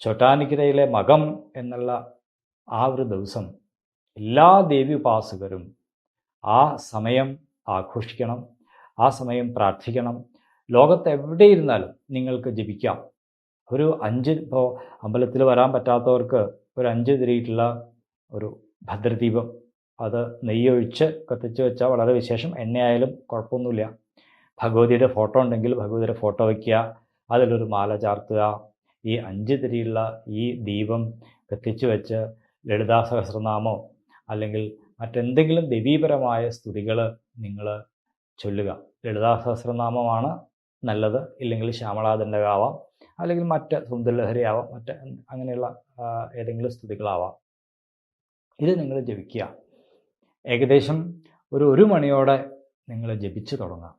ചൊട്ടാനിക്കരയിലെ മകം എന്നുള്ള ആ ഒരു ദിവസം എല്ലാ ദേവി ഉപാസകരും ആ സമയം ആഘോഷിക്കണം ആ സമയം പ്രാർത്ഥിക്കണം. ലോകത്ത് എവിടെ ഇരുന്നാലും നിങ്ങൾക്ക് ജപിക്കാം. ഒരു അഞ്ച് ഇപ്പോൾ അമ്പലത്തിൽ വരാൻ പറ്റാത്തവർക്ക് ഒരു അഞ്ച് തിരിയിട്ടുള്ള ഒരു ഭദ്രദീപം. അത് നെയ്യൊഴിച്ച് കത്തിച്ച് വെച്ചാൽ വളരെ വിശേഷം. എണ്ണയായാലും കുഴപ്പമൊന്നുമില്ല. ഭഗവതിയുടെ ഫോട്ടോ ഉണ്ടെങ്കിൽ ഭഗവതിയുടെ ഫോട്ടോ വയ്ക്കുക അതിലൊരു മാല ചാർത്തുക ഈ അഞ്ച് തിരിയുള്ള ഈ ദീപം കത്തിച്ചു വെച്ച് ലളിതാ സഹസ്രനാമോ അല്ലെങ്കിൽ മറ്റെന്തെങ്കിലും ദേവീപരമായ സ്തുതികൾ നിങ്ങൾ ചൊല്ലുക. ലളിതാ സഹസ്രനാമമാണ് നല്ലത്. ഇല്ലെങ്കിൽ ശ്യാമളാദണ്ഡകാവാം അല്ലെങ്കിൽ മറ്റ് സുന്ദരലഹരിയാവാം. മറ്റ് അങ്ങനെയുള്ള ഏതെങ്കിലും സ്തുതികളാവാം. ഇത് നിങ്ങൾ ജപിക്കുക. ഏകദേശം ഒരു ഒരു മണിയോടെ നിങ്ങൾ ജപിച്ചു തുടങ്ങാം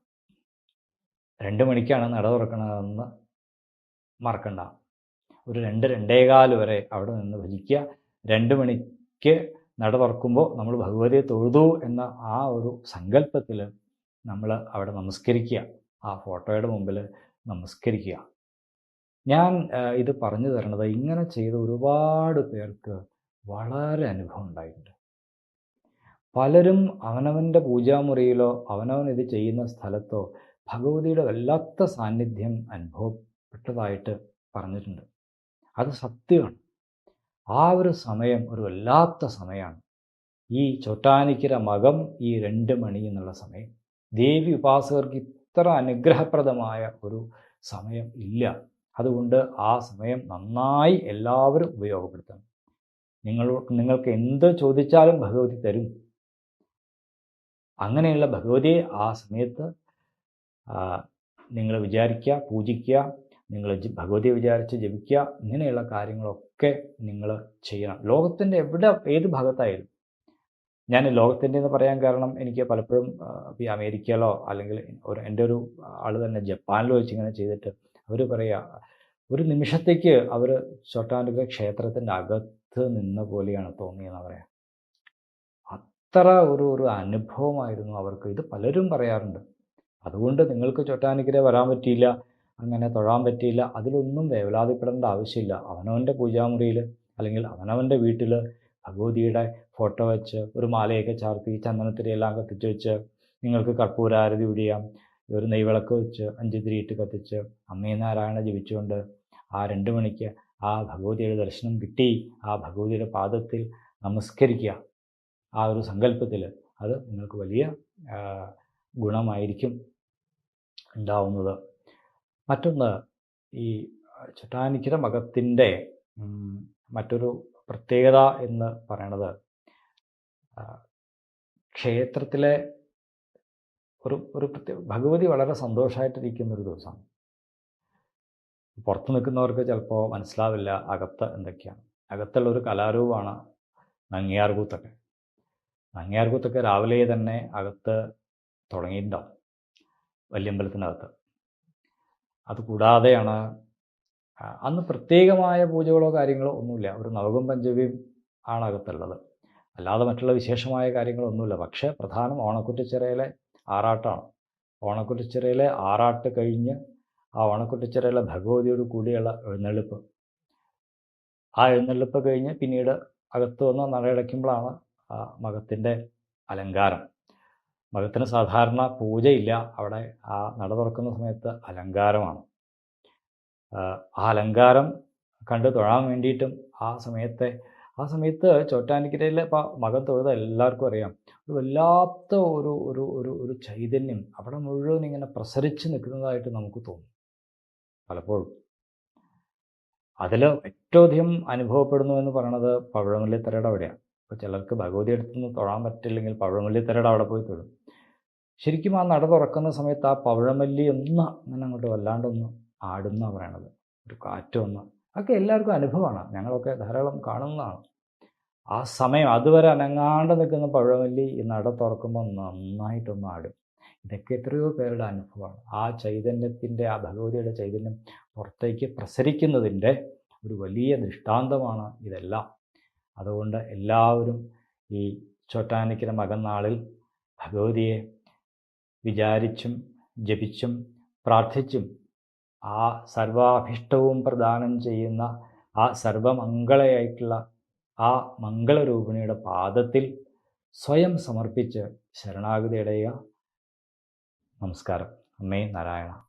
രണ്ട് മണിക്കാണ് നട തുറക്കണതെന്ന് മറക്കണ്ട. ഒരു രണ്ട് രണ്ടേകാൽ വരെ അവിടെ നിന്ന് ഭജിക്കുക രണ്ട് മണിക്ക് നട തുറക്കുമ്പോൾ നമ്മൾ ഭഗവതിയെ തൊഴുതു എന്ന ആ ഒരു സങ്കല്പത്തിൽ നമ്മൾ അവിടെ നമസ്കരിക്കുക. ആ ഫോട്ടോയുടെ മുമ്പിൽ നമസ്കരിക്കുക. ഞാൻ ഇത് പറഞ്ഞു തരണത് ഇങ്ങനെ ചെയ്ത ഒരുപാട് പേർക്ക് വളരെ അനുഭവം ഉണ്ടായിട്ടുണ്ട്. പലരും അവനവന്റെ പൂജാമുറിയിലോ അവനവൻ ഇത് ചെയ്യുന്ന സ്ഥലത്തോ ഭഗവതിയുടെ വല്ലാത്ത സാന്നിധ്യം അനുഭവപ്പെട്ടതായിട്ട് പറഞ്ഞിട്ടുണ്ട്. അത് സത്യമാണ്. ആ ഒരു സമയം ഒരു വല്ലാത്ത സമയമാണ്. ഈ ചൊട്ടാനിക്കര മകം ഈ രണ്ട് മണി എന്നുള്ള സമയം. ദേവി ഉപാസകർക്ക് ഇത്ര അനുഗ്രഹപ്രദമായ ഒരു സമയം ഇല്ല. അതുകൊണ്ട് ആ സമയം നന്നായി എല്ലാവരും ഉപയോഗപ്പെടുത്തണം. നിങ്ങൾ നിങ്ങൾക്ക് എന്ത് ചോദിച്ചാലും ഭഗവതി തരും. അങ്ങനെയുള്ള ഭഗവതിയെ ആ സമയത്ത് നിങ്ങൾ വിചാരിക്കുക പൂജിക്കുക നിങ്ങൾ ഭഗവതിയെ വിചാരിച്ച് ജപിക്കുക. ഇങ്ങനെയുള്ള കാര്യങ്ങളൊക്കെ നിങ്ങൾ ചെയ്യണം. ലോകത്തിന്റെ എവിടെ ഏത് ഭാഗത്തായാലും. ഞാൻ ലോകത്തിന്റെ എന്ന് പറയാൻ കാരണം എനിക്ക് പലപ്പോഴും ഈ അമേരിക്കയിലോ അല്ലെങ്കിൽ ഒരു എന്റെ ഒരു ആൾ തന്നെ ജപ്പാനിലോ വെച്ച് ഇങ്ങനെ ചെയ്തിട്ട് അവർ പറയുക ഒരു നിമിഷത്തേക്ക് അവർ ചൊട്ടാനുക ക്ഷേത്രത്തിന്റെ അകത്ത് നിന്ന പോലെയാണ് തോന്നിയെന്ന് പറയാം. അത്ര ഒരു ഒരു അനുഭവമായിരുന്നു അവർക്ക്. ഇത് പലരും പറയാറുണ്ട്. അതുകൊണ്ട് നിങ്ങൾക്ക് ചൊട്ടാനിക്കര വരാൻ പറ്റിയില്ല. അങ്ങനെ തൊഴാൻ പറ്റിയില്ല. അതിലൊന്നും വേവലാതിപ്പെടേണ്ട ആവശ്യമില്ല. അവനവന്റെ പൂജാമുറിയിൽ അല്ലെങ്കിൽ അവനവന്റെ വീട്ടിൽ ഭഗവതിയുടെ ഫോട്ടോ വെച്ച് ഒരു മാലയൊക്കെ ചാർത്തി ചന്ദനത്തിരിയെല്ലാം കത്തിച്ച് വെച്ച് നിങ്ങൾക്ക് കർപ്പൂരാരതി ഉടിയാം. ഒരു നെയ്വിളക്ക് വെച്ച് അഞ്ച് തിരിയിട്ട് കത്തിച്ച് അമ്മേ നാരായണ ജപിച്ചുകൊണ്ട് ആ രണ്ട് മണിക്ക് ആ ഭഗവതിയുടെ ദർശനം കിട്ടി. ആ ഭഗവതിയുടെ പാദത്തിൽ നമസ്കരിക്കുക. ആ ഒരു സങ്കല്പത്തിൽ അത് നിങ്ങൾക്ക് വലിയ ഗുണമായിരിക്കും ഉണ്ടാവുന്നത്. മറ്റൊന്ന് ഈ ചട്ടാനിക്കര മകത്തിന്റെ മറ്റൊരു പ്രത്യേകത എന്ന് പറയണത് ക്ഷേത്രത്തിലെ ഒരു ഒരു പ്രത്യേക ഭഗവതി വളരെ സന്തോഷമായിട്ടിരിക്കുന്ന ഒരു ദിവസമാണ്. പുറത്തു നിൽക്കുന്നവർക്ക് ചിലപ്പോൾ മനസ്സിലാവില്ല അകത്ത് എന്തൊക്കെയാണ്. അകത്തുള്ള ഒരു കലാരൂപമാണ് നങ്ങിയാർകൂത്തൊക്കെ. നങ്ങിയാർകൂത്തൊക്കെ രാവിലെ തന്നെ അകത്ത് തുടങ്ങിയിട്ടുണ്ടാവും. വല്യമ്പലത്തിനകത്ത്. അതുകൂടാതെയാണ് അന്ന് പ്രത്യേകമായ പൂജകളോ കാര്യങ്ങളോ ഒന്നുമില്ല. ഒരു നവകം പഞ്ചമിയും ആണ് അകത്തുള്ളത്. അല്ലാതെ മറ്റുള്ള വിശേഷമായ കാര്യങ്ങളൊന്നുമില്ല. പക്ഷേ പ്രധാനം ഓണക്കുറ്റിച്ചിറയിലെ ആറാട്ടാണ്. ഓണക്കുറ്റിച്ചിറയിലെ ആറാട്ട് കഴിഞ്ഞ് ആ ഓണക്കുറ്റിച്ചിറയിലെ ഭഗവതിയോട് കൂടിയുള്ള എഴുന്നള്ളിപ്പ്. ആ എഴുന്നള്ളിപ്പ് കഴിഞ്ഞ് പിന്നീട് അകത്ത് വന്ന് നടയടയ്ക്കുമ്പോഴാണ് ആ മകത്തിന്റെ അലങ്കാരം. മകത്തിന് സാധാരണ പൂജയില്ല. അവിടെ ആ നട തുറക്കുന്ന സമയത്ത് അലങ്കാരമാണ്. ആ അലങ്കാരം കണ്ട് തൊഴാൻ വേണ്ടിയിട്ടും ആ സമയത്തെ ആ സമയത്ത് ചോറ്റാനിക്കരയിലെ ഇപ്പോൾ മകൻ തൊഴുത എല്ലാവർക്കും അറിയാം. ഒരു വല്ലാത്ത ഒരു ഒരു ഒരു ഒരു ചൈതന്യം അവിടെ മുഴുവൻ ഇങ്ങനെ പ്രസരിച്ച് നിൽക്കുന്നതായിട്ട് നമുക്ക് തോന്നും. പലപ്പോഴും. അതിൽ ഏറ്റവും അധികം അനുഭവപ്പെടുന്നു എന്ന് പറയുന്നത് പവിഴമല്ലിത്തറയുടെ അവിടെയാണ്. ഇപ്പോൾ ചിലർക്ക് ഭഗവതി അടുത്തുനിന്ന് തൊഴാൻ പറ്റില്ലെങ്കിൽ പവിഴമല്ലിത്തറയുടെ അവിടെ പോയി തൊഴും. ശരിക്കും ആ നട തുറക്കുന്ന സമയത്ത് ആ പവിഴമല്ലി ഒന്ന് അങ്ങനെ അങ്ങോട്ട് വല്ലാണ്ടൊന്ന് ആടുന്ന പറയണത്. ഒരു കാറ്റൊന്ന് അതൊക്കെ എല്ലാവർക്കും അനുഭവമാണ്. ഞങ്ങളൊക്കെ ധാരാളം കാണുന്നതാണ്. ആ സമയം അതുവരെ അനങ്ങാണ്ട് നിൽക്കുന്ന പഴമല്ലി ഈ നട തുറക്കുമ്പോൾ നന്നായിട്ടൊന്ന് ആടും. ഇതൊക്കെ എത്രയോ പേരുടെ അനുഭവമാണ്. ആ ചൈതന്യത്തിന്റെ ആ ഭഗവതിയുടെ ചൈതന്യം പുറത്തേക്ക് പ്രസരിക്കുന്നതിന്റെ ഒരു വലിയ ദൃഷ്ടാന്തമാണ് ഇതെല്ലാം. അതുകൊണ്ട് എല്ലാവരും ഈ ചോട്ടാനിക്കര മകന്നാളിൽ ഭഗവതിയെ വിചാരിച്ചും ജപിച്ചും പ്രാർത്ഥിച്ചും ആ സർവാഭിഷ്ടവും പ്രദാനം ചെയ്യുന്ന ആ സർവമംഗളയായിട്ടുള്ള ആ മംഗളരൂപിണിയുടെ പാദത്തിൽ സ്വയം സമർപ്പിച്ച് ശരണാഗതി അടയുക. നമസ്കാരം. അമ്മേ നാരായണ.